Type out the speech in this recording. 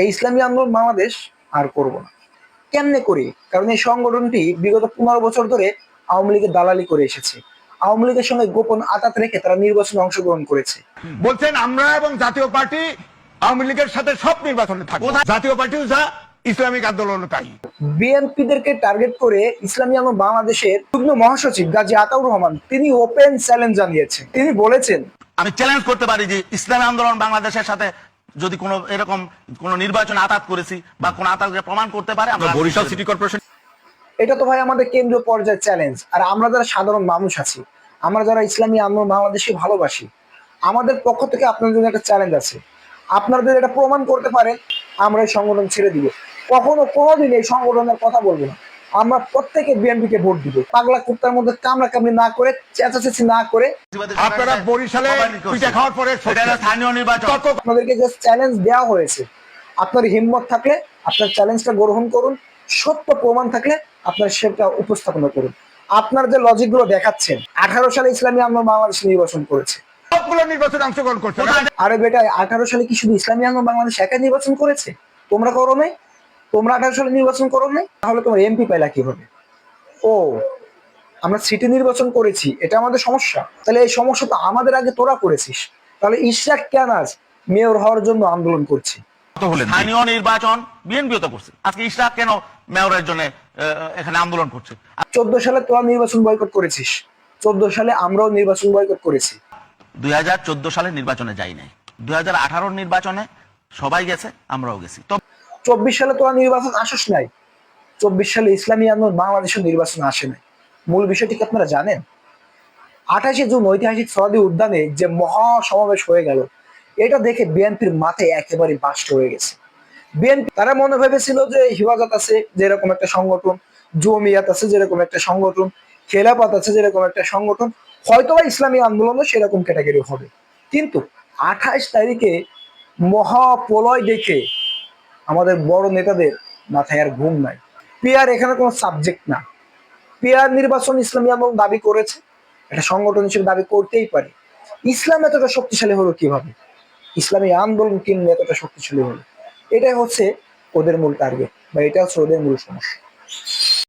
এই ইসলামী আন্দোলন বাংলাদেশ আর করব না। কেমনে করি? কারণ এই সংগঠনটি বিগত পনেরো বছর ধরে আওয়ামী লীগের দালালি করে এসেছে। আওয়ামী লীগের সঙ্গে গোপন আতাত রেখে তারা নির্বাচনে অংশগ্রহণ করেছে। বলছেন আমরা এবং জাতীয় পার্টি আওয়ামী লীগের সাথে সব নির্বাচনে থাকব। জাতীয় পার্টিও যা ইসলামিক আন্দোলন তাই। বিএনপিদেরকে টার্গেট করে ইসলামী আন্দোলন বাংলাদেশের যুগ্ম মহাসচিব গাজী আতাউর রহমান তিনি ওপেন চ্যালেঞ্জ জানিয়েছেন। তিনি বলেছেন আমি চ্যালেঞ্জ করতে পারি যে ইসলামী আন্দোলন বাংলাদেশের সাথে যদি কোনো এরকম কোনো নির্বাচন আতাত করেছি বা কোনো আতাতকে প্রমাণ করতে পারে আমরা বরিশাল সিটি কর্পোরেশন এটা তো ভাই আমাদের কেন্দ্রীয় পর্যায়ের চ্যালেঞ্জ আর আমরা যারা সাধারণ মানুষ আছি আমরা যারা ইসলামী আমরা বাংলাদেশে ভালোবাসি আমাদের পক্ষ থেকে আপনাদের জন্য একটা চ্যালেঞ্জ আছে। আপনাদের এটা প্রমাণ করতে পারেন আমরা এই সংগঠন ছেড়ে দিব। কখনো কোনোদিন এই সংগঠনের কথা বলব না। আমরা প্রত্যেকে বিএনপিকে ভোট দিব। পাগলা কুত্তার মধ্যে কামড়া কামড়ি না করে চেঁচাচেঁচি না করে। আপনারা বরিশালে পিঠা খাওয়ার পরে হলো স্থানীয় নির্বাচন। আপনাদেরকে যে চ্যালেঞ্জ দেওয়া হয়েছে। আপনার হিম্মত থাকলে আপনার চ্যালেঞ্জটা গ্রহণ করুন। সত্য প্রমাণ থাকলে আপনার সেটা উপস্থাপনা করুন। আপনার যে লজিকগুলো দেখাচ্ছেন আঠারো সালে ইসলামী আন্দোলন বাংলাদেশ নির্বাচন করেছে। সবগুলো নির্বাচনে অংশগ্রহণ করছে আরে বেটা আঠারো সালে কি শুধু ইসলামী আন্দোলন বাংলাদেশ একা নির্বাচন করেছে? তোমরা করো নাই? তোমরা আঠারো সালে নির্বাচন করো নাই তাহলে তোমার এমপি পাইলা কীভাবে? ও আমরা সিটি নির্বাচন করেছি এটা আমাদের সমস্যা। তাহলে এই সমস্যা তো আমাদের আগে তোরা করেছিস। তাহলে ইশরাক কেন আজ মেয়র হওয়ার জন্য আন্দোলন করছে? স্থানীয় নির্বাচন বিএনপিও তো করছে। আজকে ইশরাক কেন মেয়রের জন্য এখানে আন্দোলন করছে? চোদ্দ সালে তোরা নির্বাচন বয়কট করেছিস। চোদ্দ সালে আমরাও নির্বাচন বয়কট করেছি। দুই হাজার চোদ্দ সালে নির্বাচনে যাই নাই। দুই নির্বাচনে সবাই গেছে আমরাও গেছি। চব্বিশ সালে তোরা নির্বাচন আসিস নাই। চব্বিশ সালে ইসলামী আন্দোলন বাংলাদেশের নির্বাচন আসে নাই। মূল বিষয়টি কি আপনারা জানেন? আঠাশে জুন ঐতিহাসিক সরাদি উদ্যানে যে মহা সমাবেশ হয়ে গেল, এটা দেখে বিএনপির মাথায় একেবারে বাস্ট হয়ে গেছে। বিএনপি, তারা মনে ভেবেছিল যে হিফাজত আছে যেরকম একটা সংগঠন, জমিয়াত আছে যেরকম একটা সংগঠন খেলাপাত আছে যেরকম একটা সংগঠন হয়তো বা ইসলামী আন্দোলনও সেরকম ক্যাটাগরি হবে। কিন্তু আঠাশ তারিখে মহাপ্রলয় দেখে আমাদের বড় নেতাদের মাথায় আর ঘুম নাই। পিয়ার এখানে কোনো সাবজেক্ট না। পিয়ার নির্বাচন ইসলামী আন্দোলন দাবি করেছে। একটা সংগঠন হিসেবে দাবি করতেই পারে। ইসলাম এতটা শক্তিশালী হলো কীভাবে? ইসলামী আন্দোলন কিনলে এতটা শক্তিশালী হলো? এটাই হচ্ছে ওদের মূল টার্গেট বা এটা হচ্ছে ওদের মূল সমস্যা।